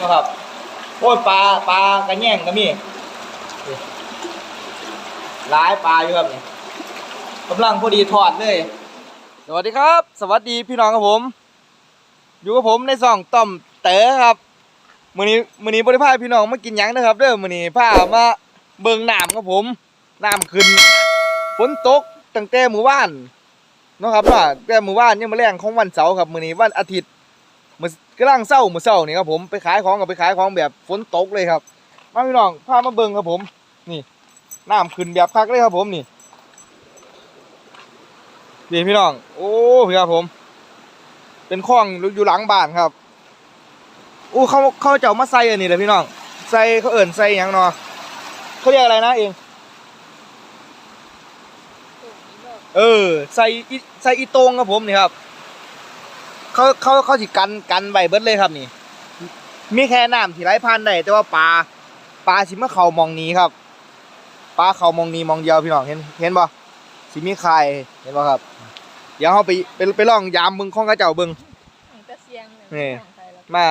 นะครับโอ้ยปลาปลากระแย่งก็มีหลายปลาอยู่ครับนี่กำลังพอดีทอดเลย สวัสดีครับ สวัสดีพี่น้องครับผม อยู่กับผมในซ่องต้อมเต๋อครับมือนี้มือนี้บริพาพี่น้องมากินยังนะครับเด้อมือนี้พามาเบิ่งน้ำครับผมน้ำขึ้นฝนตกตั้งแต่หมื้อวานนะครับเนาแต่หมื้อวานยังมาแรงของวันเสาร์ครับมือนี้วันอาทิตย์ มื้อกำลังเช้ามื้อเช้านี่ครับผมไปขายของกับไปขายของแบบฝนตกเลยครับ มาพี่น้องพามาเบิ่งครับผม นี่น้ำขึ้นแบบคักเลยครับผมนี่นี่พี่น้อง โอ้พี่ครับผม เป็นคลองอยู่หลังบ้านครับอู้เขาเขาจะเอามาใส่อันนี้เลยพี่น้อง ใส่เขาเอิ่นใส่หยังนาะเขาเรียกอะไรนะเอง เออ ใส่ใส่อีโตงครับผมนี่ครับ เขาเขาเขาสิกันกันไว้เบิดเลยครับนี่ มีแค่น้ำที่ไหลผ่านได้แต่ว่าปลาปลาสิมาเข้ามองนี้ครับปลาเข้ามองนี้มองเดียวพี่น้องเห็นเห็นบ่สิมีไข่เห็นบ่ครับ เดี๋ยวเราไปไปไปลองยามเบิ่งของกระเจ้าเบิ่งของตะเสียงเยนี่ของไทยแล้วมา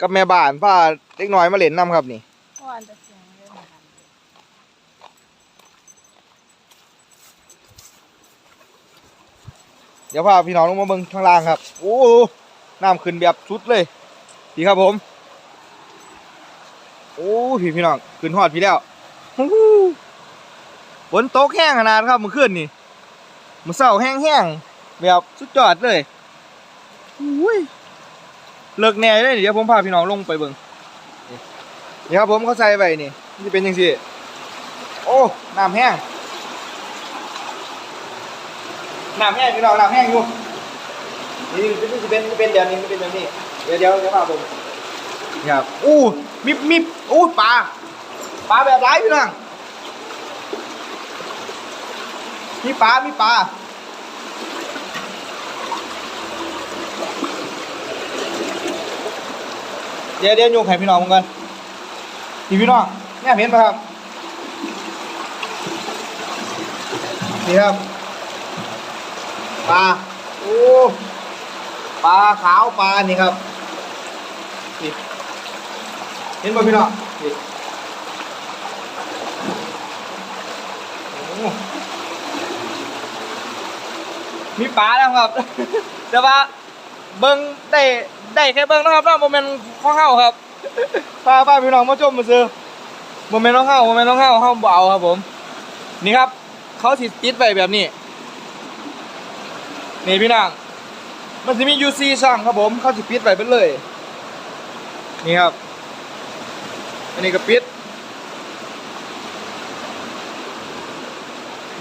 กับแม่บ้านพาเล็กน้อยมาเล่นน้ำครับนี่ เพราะว่าอันตะเสียงเยอะเหมือนกัน เดี๋ยวพาพี่น้องลงมาเบิ่งข้างล่างครับ โอ้น้ำขึ้นแบบสุดเลยพี่ครับผม โอ้พี่พี่น้องขึ้นฮอดพี่แล้วฝนตกแห้งขนาดครับมื่อคืนนี่มื้อเช้าแห้งๆแบบสุดยอดเลยอุ้ยเลิกแน่เลยเดี๋ยวผมพาพี่น้องลงไปเบิ่งนี่ครับผมเขาใส่ไว้นี่นจะเป็นจังซี่โอ้น้ำแห้ง น้ำแห้งพี่น้องน้ำแห้งอยู่นี่เป็นเป็นเป็นเดี๋ยวนี้เป็นแบบนี้เดี๋ยวเดี๋ยวเดี๋ยวมาผมครับอู้มีมีอู้ปลาปลาแบบไรพี่น้องมีปลามีปลาเดี๋ยวเดี๋ยวโยกให้พี่น้องมึงกันนี่พี่น้องเนี่ยเห็นปะครับนี่ครับ ปลาโอ้ปลาขาวปลานี่ครับนี่เห็นบ่พี่น้องนี่มีปลาแล้วครับ แต่ว่าเบิ้งได้ได้แค่เบิ้งนะครับเนาะโมเมนต์ข้อเห่าครับพาป้าพี่น้องมาชมมาซื้อโมเมนต์ข้อเห่าโมเมนต์ข้อเห่าเห่าเบาครับผม นี่ครับ เขาสิติดไว้แบบนี้ นี่พี่นางมันจะมี UC ช่างครับผมเข้าสิปิดไว้เป็นเลย นี่ครับ อันนี้ก็ปิด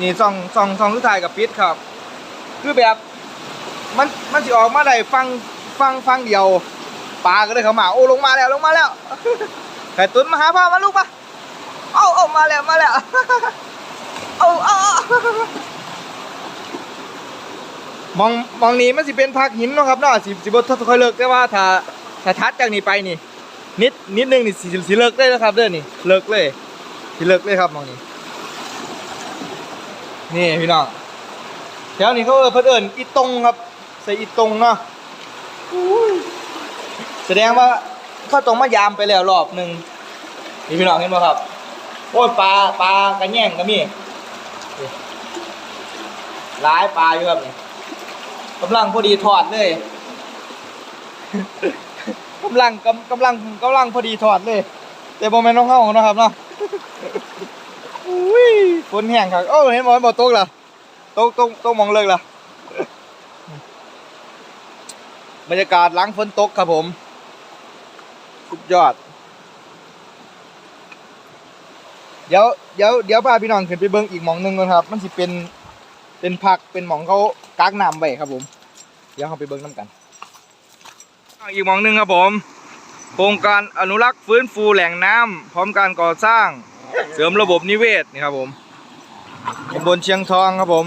นี่ซองซองซองสุดท้ายกับปิดครับ คือแบบมันมันสิออกมาได้ฟังฟังฟังเดียวปลาก็เลยเข้ามาโอ้ลงมาแล้วลงมาแล้วไข่ตุ้นมาหาพ่อมาลูกปะเอาเอามาแล้วมาแล้วเอาเอาเอา มองมองนี้มันสิเป็นพักหินเนาะครับเนาะสิสิบ่ค่อยเลิกแต่ว่าถ้าถ้าทัดจากนี้ไปนี่นิดนิดนึงนี่สิสิเลิกได้แล้วครับเด้อนี่เลิกเลยสิเลิกเลยครับมองนี้ นี่พี่น้องแถวนี้เขาเออเพิ่นเอิ้นอีตงครับใส่อีตงเนาะอุ้ยแสดงว่าเขาตรงมายามไปแล้วรอบหนึงนี่พี่น้องเห็นบ่ครับโอ้ยปลาปลากระแย่งก็มีนี่หลายปลาอยู่ครับนี่ กำลังพอดีถอดเลยกำลังกำกำลังกำลังพอดีถอดเลยแต่บ่แม่นน้องเฮาเนาะครับเนาะอุ้ยฝนแห้งครับโอ้เห็นบ่เห็นบ่ตกล่ะตกตกตกมองเลิกล่ะบรรยากาศหลังฝนตกครับผมสุดยอด เดี๋ยวเดี๋ยวเดี๋ยวพาพี่น้องขึ้นไปเบิ่งอีกหมองหนึงก่อนครับ มันสิเป็นเป็นผักเป็นหมองเขา กักน้ำไว้ครับผม เดี๋ยวเราไปเบิ้งน้ำกันอีกมองหนึ่งครับผม โครงการอนุรักษ์ฟื้นฟูแหล่งน้ำพร้อมการก่อสร้างเสริมระบบนิเวศนี่ครับผมตำบลเชียงทองครับผม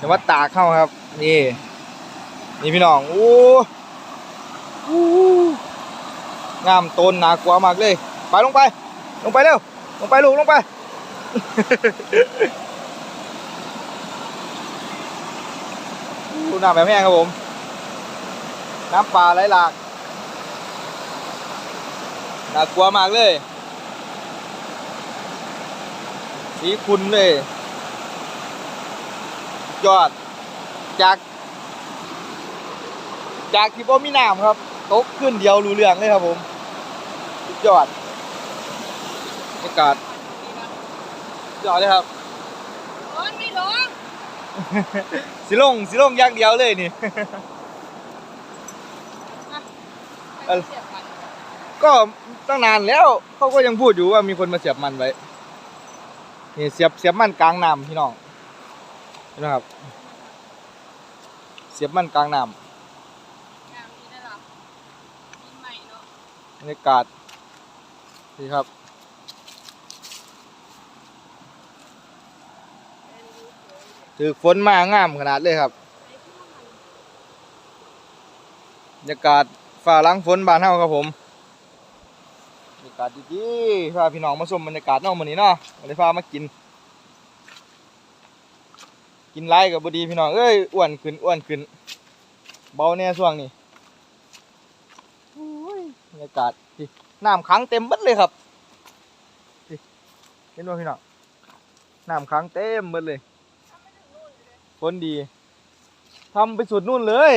จังหวัดตากเข้าครับ นี่นี่พี่น้องโอ้โหงามต้นหนากลัวมากเลย ไปลงไป ลงไปเร็ว ลงไปลูกลงไป ดูน้ำแบบแห้งครับผม น้ำปลาไหลหลากน่ากลัวมากเลย สีคุณเลย ยอด จาก จากที่บ่มีน้ำครับ ตกขึ้นเดียวรู้เรื่องเลยครับผมสุดยอดบรรยากาศยอดเลยครับโอ้ยไม่ลง สิลงสิลงอย่างเดียวเลยนี่ใครเสียบมันก็ตั้งนานแล้วเขาก็ยังพูดอยู่ว่ามีคนมาเสียบมันไว้นี่เสียบเสียบมันกลางน้ำพี่น้องเห็นะครับ เสียบมันกลางน้งามนี้ได้หรอมีใหม่เนาะำบรรยากาศนี่ครับ ถือฝนมางามขนาดเลยครับบรรยากาศฝ่าหลังฝนบานเฮาครับผมบรรยากาศดีๆพาพี่น้องมาชมบรรยากาศเนอกมื้อนี้เนาะก็เลยพามากิน กินไรกับบดีพี่น้องเอ้ยอ้วนขึ้นอ้วนขึ้น เบาแน่ช่วงนี้โอ้ยบรรยากาศที่น้ำขังเต็มเบัดเลยครับนี่เห็นไหมพี่น้องน้ำขังเต็มเบัดเลย ฝนดีทำไปสุดนู่นเลย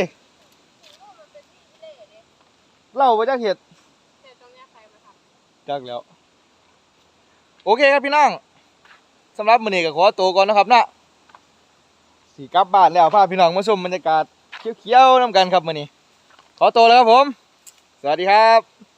เล่าไปจากเหตุแต่ตรงนี้ใครมาทจากแล้ว โอเคครับพี่น้องสำหรับมื้อนี้ก็ขอตัวก่อนนะครับนะสีกลับบ้านแล้วพาพี่น้องมาชมบรรยากาศเขียวๆน้ำกันครับมื้อนี้ขอตัวแล้วครับผม สวัสดีครับ